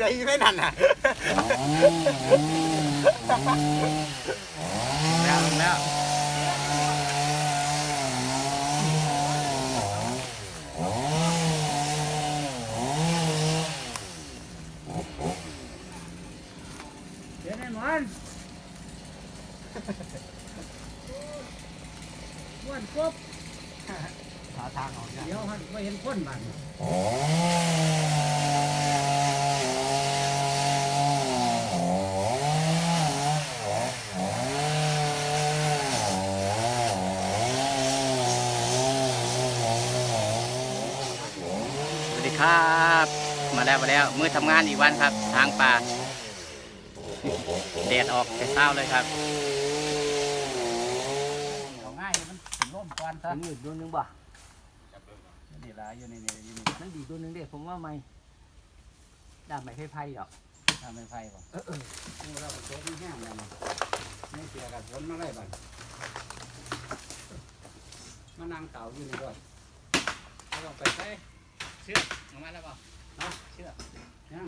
ใดไม่นั่นน่ะแล้วแล้วเดี๋ยวแน่นอนม้วนปุ๊บหาทางออกจ้ะเดี๋ยวหันไปเห็นคนบ้าน วัสดีครับ มาแล้วมาแล้วมือทำงานอีกวันครับ ทางป่าแดดออกแต่เช้าเลยครับเอาง่ายมันถึงร่มก่อนซะผมอยู่ตัวหนึงบ่นี่ละอยู่นี่นี่อยู่นี่นั่นดีตัวหนึงเด็ผมว่าไม่ดาบไม่ไพ่ๆหรอกทำเป็นไฟบ่เออเออนี่เราโจ๊กไม่แห้งเลยนะไม่เสียกับฝนมาไล่บ้านมานั่งเต่าอยู่นี่ด้วยเอาลงไปใส่ เชือกออกมาแล้วเปล่าเชื่อยัง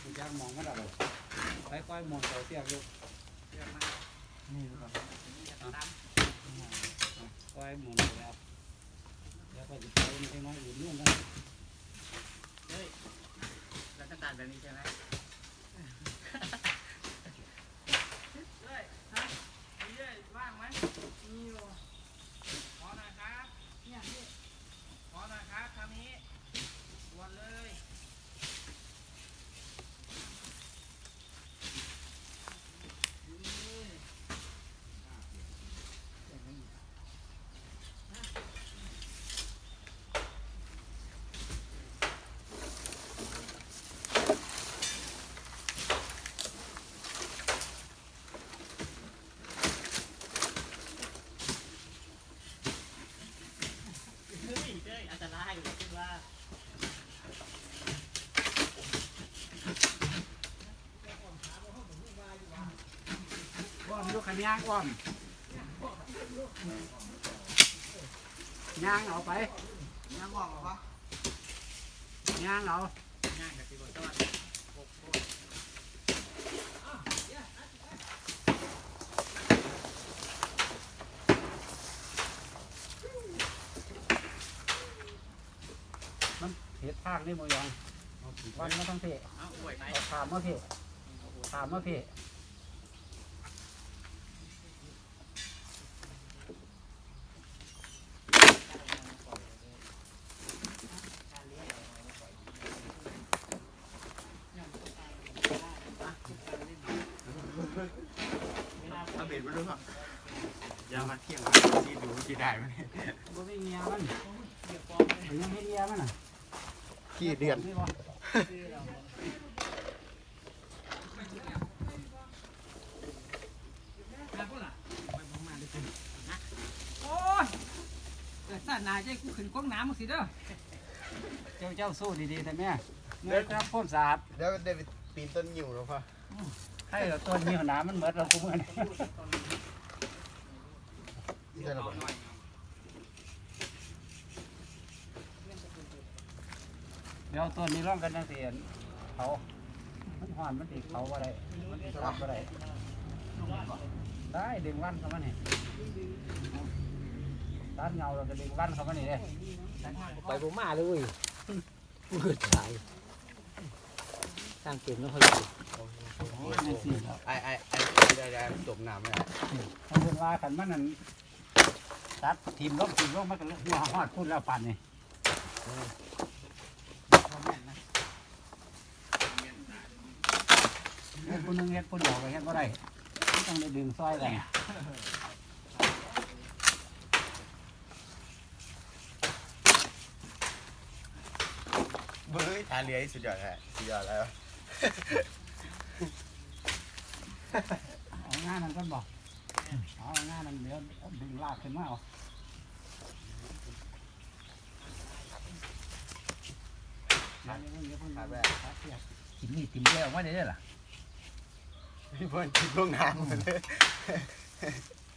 คุณยางมองไม่ได้เลยไปก้อยมองเต่าเสียกลูกนี่ดูก่อนก้อยมองแล้วเดี๋ยวไปจะไปมันจะน้อยอยู่นู่นนะเฮ้ยแล้วก็ตัดแบบนี้ใช่ไหม ว่างไหมมีอยู่ขอหน่อยครับเนี่ยนี่ขอหน่อยครับทางนี้ด่วนเลย เฮ้ยเฮ้ยอันตรายอยู่คิดว่า อ้อม ยกขันยางอ้อมยางเอาไปยังบอกเหรอวะยางเอาง่ายกับที่บอกต้นเห็ดทางนี่โมยองวันมาต้องเทเอาอวยไปเอาขามมาเทขามมาเท เอาเบ็ดมาดูก่อนอย่ามาเที่ยงที่ดูที่ได้ไหมบ่มีเงียมันมันยังไม่เงียมันอะกี่เดือนนี่บ่โอ้ยเกิดสั่นนายใจกูขึ้นกล้องน้ำมึงสิเด้อ เจ้าเจ้าสู้ดีๆแต่แม่เงินครับพ่นสะอาดเดี๋ยวเดวิดปีนต้นอยู่แล้วพ่อให้เราต้นนี้หนามันเหมือนเรากูมือนี่ ที่ได้ระเบิดเดี๋ยวต้นนี้ร่องกันจังซี่เขามันห่อนมันติเขาอะไรมันติรับอะไรได้ดึงวันเข้ามานี่ตัดเงาเราจะดึงวันเข้ามานี่เด้ไปผมมาเลยเว้ยเกิดสายสร้างเกมแล้วเขาอยู่นี่สิครับไอ้ไอ้ไอ้ได้ได้จมน้ำไม่ได้ถ้าเพิ่นว่ากันมันนั่น ตัดทีมลบทีมลบมันก็หัวฮอดพูดแล้วปั่นนี่เฮ็ดผู้หนึงเฮ็ดผู้เดียวก็เฮ็ดบ่ได้ต้องได้ดึงซอยกันเบ้ยทาเรือสุดยอดแฮะสุดยอดแล้วเอางานนั้นก่อนบอก เอางานนั้นเดี๋ยวดึงลากขึ้นมาเอาเดี๋ยวเพิ่งเดี๋ยวเพิ่งครับม่ครับเสียกินนี่กินแล้วว่าได้ล่ะพี่เพื่อนคิดล่วงน้ำหมดเลย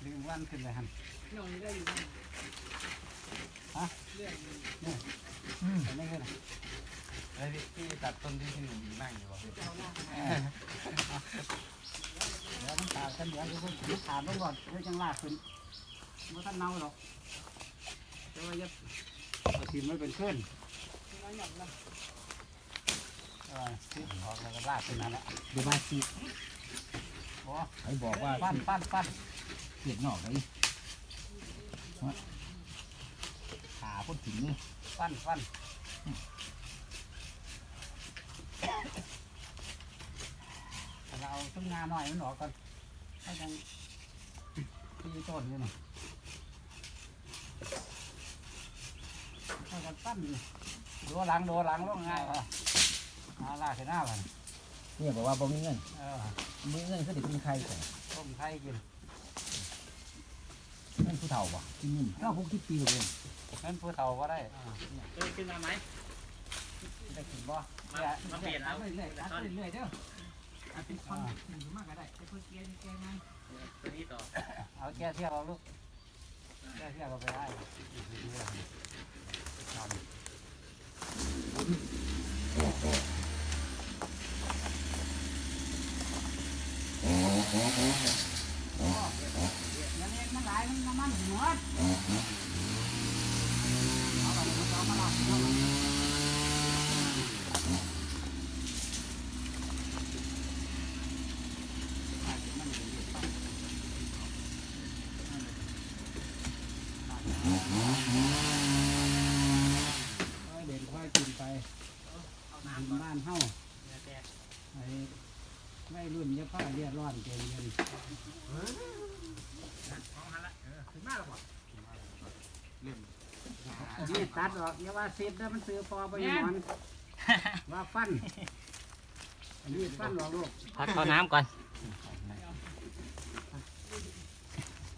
ดึงวันขึ้นเลยฮันฮะเนี่ยอืมอันนี้ขึ้นน่ะแล้วพี่พี่ตัดต้นที่หนึ่งดีมากอยู่วะ แล้วมันตากกันเดี๋ยวมันมันขาดลงก่อนแล้วจังลากขึ้นมันท่านเน่าหรอกแต่ว่าจะเอาทีมไม่เป็นขึ้นเออสิออกแล้วก็ลากขึ้นนั่นแหละเดี๋ยวมาสิโอ้ไอ้บอกว่าปั้นปั้นปั้นเสียดนอกไอ้ขาพ้นถึงนี่ปั้นปั้นเราเอาต้นงาหน่อยมันออกก่อน ให้จังตีต้นนี่หน่อยให้กันปั้นนี่ดูหลังดูหลังลงง่ายอะเอาลากขึ้นหน้ามันเนี่ยบอกว่าบ่มีเงินเออมีเงินก็เด็กกินใครแต่ต้มไทยกินเงินผู้เฒ่าบ่กินเงินเก้าหกสิบปีเลยนั่นผู้เฒ่าก็ได้อ่าเคยขึ้นมาไหมได้กินบ่มามาเปลี่ยนเอา เรื่อยๆต้นเรื่อยๆเด้อ อาจเป็นคนถึงมากก็ได้ไอ้คนแก่แก่ไงตัวนี้ต่อเอาแก้เทียบเอาลูกแก้เทียบเอาไปได้ยังเล็กมันหลายมันมันหัวเอาไปเอามาลองเอามาค่อยเด่นค่อยกินไปกินบ้านเฮาไอ้ไม่รุ่นเยอะป้าเรียร้อนเกินเงิน นี่ ตัดออกอย่าว่าเสร็จแล้วมันซื้อพอไปนอนว่าฟันอันนี้ฟันหรอกลูกพักเข้าน้ำก่อน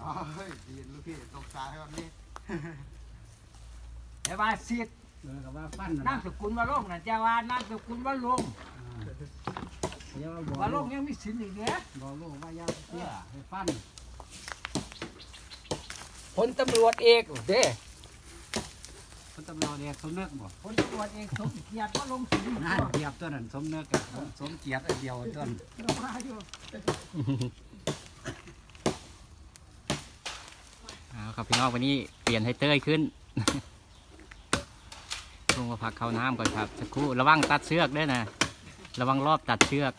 อ๋อเฮ้ยดีลูกพี่ตกสายแบบนี้แต่ว่าเสียดเออกับว่าฟันนามสกุลว่าลงนะจะว่านามสกุลว่าลงอย่าว่าบอกว่าลลูงกยังมีสินอีกเด้อบอกลูกว่าอย่าเสียให้ฟันพลตำรวจเอกเด้ค นตำรวจเอกสมนึกบ่พลตำรวจเอกสมเกียรติว่าลงสินนั่นเทียบตัวนั้นสมนึกกับสมเกียรติอันเดียวต้นเรามาอยู่เอาครับพี่น้องวันนี้เปลี่ยนให้เต้ยขึ้นลงมาพักเข้าน้ำก่อนครับสักครู่ระวังตัดเชือกด้วยนะ ระวังรอบตัดเชือก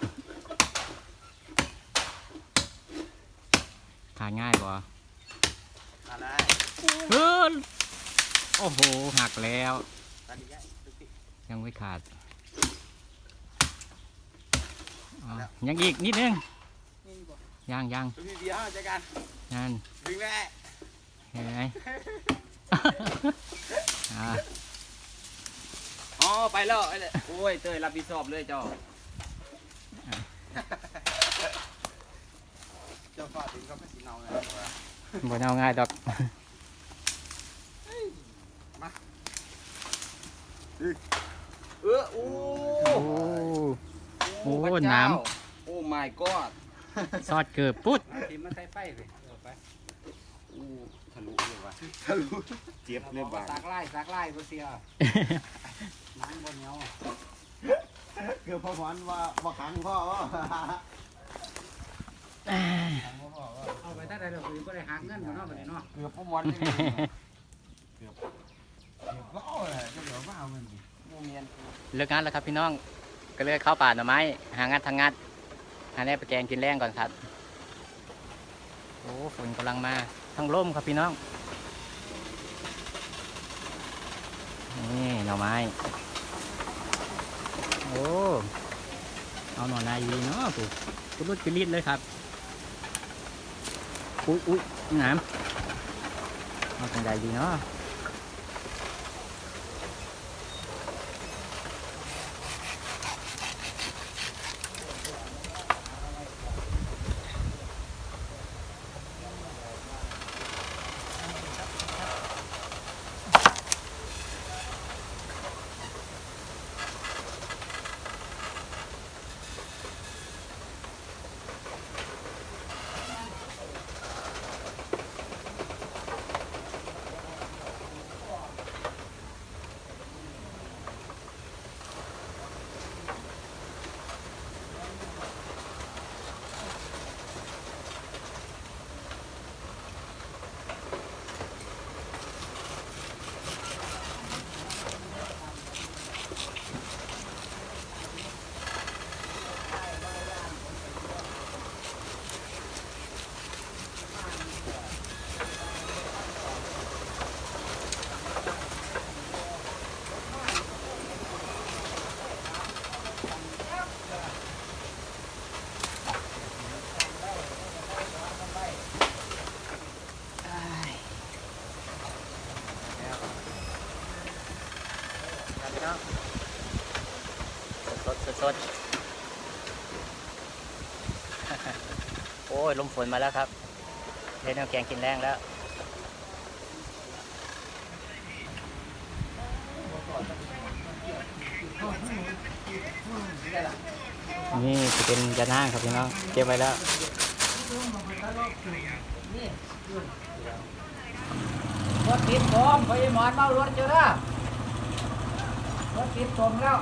ขาง่ายกว่าอะไรเฮ้ย โอ้โห หักแล้วตอนนี้ได้ลูกพี่ยังไม่ขาดอ๋อยังอีกนิดนึงยังยังลูกพี่เดียวเจอกันนั่นดึงแม่เห็นไหมอ่าอ๋อไปแล้วไอ้เนี่ยโอ้ยเตยรับผิดชอบเลยเจ้าเจ้าฟาดถึงก็ไม่สีเนาเลยบ่เอาง่ายดอก เออโอ้ โอ้ โอ้ พระเจ้า น้โอ้ my god ซอดเกือบปุ๊ดเอาทีมมาใส่ไฟไปเอาไปโอ้ทะลุเลยว่ะทะลุเจ็บเลยบ้าสักไล่สักไล่บ่เสียหนังบ่เหนียวเกือบพอหอนว่าว่าขังพ่อว่าเอาไปถ้าได้เราคุยก็ได้หักเงินกันเนาะบัดนี้เนาะเกือบพอหอนเลยเกือบเกือบก็เอาเลยจะเหลือว่าเอาเงินดิมูเมียนเลิกงานแล้วครับพี่น้อง ก็เลยเข้าป่าหน่อไม้ หางานทางงานหาแน่ไปแกงกินแรงก่อนครับ โอ้ฝนกำลังมาทั้งร่มครับพี่น้อง นี่หน่อไม้ โอ้ เอาหน่อนายีเนาะปุ๊บปุ๊รุดปิลิดเลยครับ อุ้ยอุ้ยน้ำเอาจังใดดีเนาะ โอ้ยลมฝนมาแล้วครับได้แนวแกงกินแรงแล้ว นี่จะเป็นยานั่งครับพี่น้องเก็บไว้แล้วรถติดผมไปหมอนเมารถเจอแล้วรถติดผมแล้ว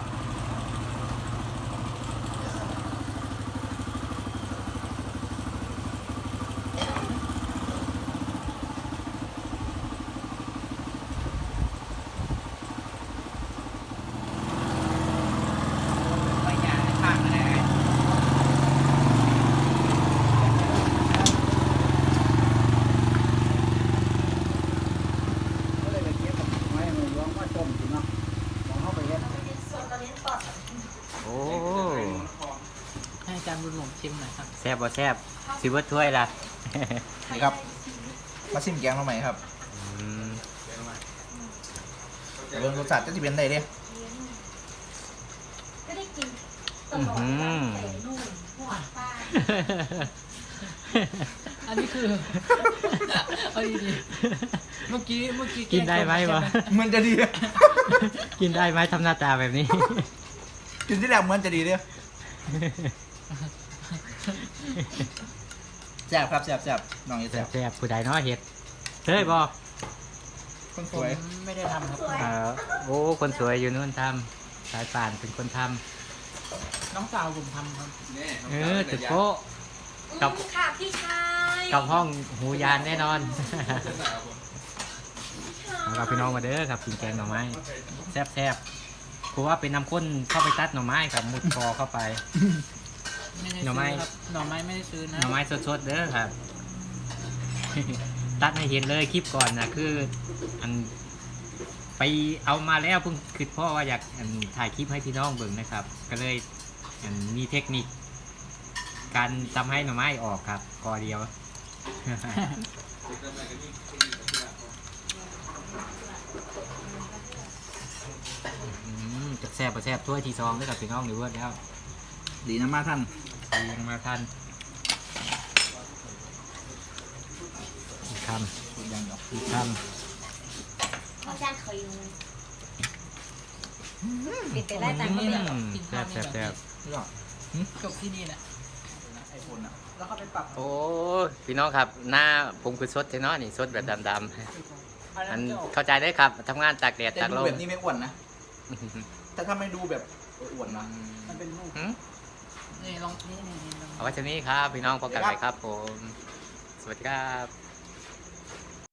ไปยาให้ข้างนะ ก็เลยไปเก็บไม้มือล้วงมาต้มสิเนาะมองเข้าไปเฮ็ด โอ้ ให้อาจารย์บุญหลงชิมหน่อยครับ แซ่บบ่แซ่บสิเบิดถ้วยละนี่ครับ มาชิมแกงเราใหม่ครับอืมเรื่องรสชาติจะจะเป็นไงเด้ก็ได้กินตลอดแต่นู่นหัวป้าอันนี้คือเอาดีๆเมื่อกี้เมื่อกี้กินได้ไหมวะมันจะดีกินได้ไหมทำหน้าตาแบบนี้กินที่แรกมันจะดีเด้ แซ่บครับแซ่บแซ่บน้องอย่าแซ่แซ่บบแซ่บผู้ใดเนาะเห็ดเฮ้ยบอกคนสผมวยไม่ได้ทำครับ เอ่อโอ้คนสวยอยู่นู่นทำสายป่านเป็นคนทน้องสาวผมทำครับำเออตึกโป๊ะกับค่ะพี่ชายกับห้องหูยานแน่นอนเอากับพี่น้องมาเด้อครับกินแกงหน่อไม้แซ่บแซ่บๆกูว่าเป็นน้ำข้นเข้าไปตัดหน่อไม้ครับมุดคอเข้าไป ไม่ได้หน่อไม้ซื้อครับหน่อไม้ไม่ได้ซื้อนะหน่อไม้สดๆเด้อครับ ตัดให้เห็นเลยคลิปก่อนนะคือ อัน ไปเอามาแล้วเพิ่งคือพ่อว่าอยากอันถ่ายคลิปให้พี่น้องเบิ่งนะครับ ก็เลยอันมีเทคนิค การทำให้หน่อไม้ออกครับกอเดียว อืมจะแซ่บประแซ่บถ้วยที่ซองด้วยกับพี่น้องหรือว่าแล้ว ดีนะมาท่านเรี ยงมาทันอีกคสุดยังเนาะำอีกคอาจารย์เคยปิดไปำได้แต่ก็อืไม่มแซ่บแซ่บแซ่บนี่หรอจบที่นี่แหละไอโฟนอะแล้วก็ไปปรับโอ้พี่น้องครับ หน้าผมคือสดใช่เนาะนี่สดแบบดำๆอันเข้าใจได้ครับทำงานตากแดดแต่ตากดูลมแบบนี้ไม่อ้วนนะแต่ถ้าไม่ดูแบบอ้วนนะมันเป็นรูปหืม นี่ลองนี่นี่นี่ลอง เอาไว้เท่นี้ครับ พี่น้องพบกันใหม่ครับผม สวัสดีครับ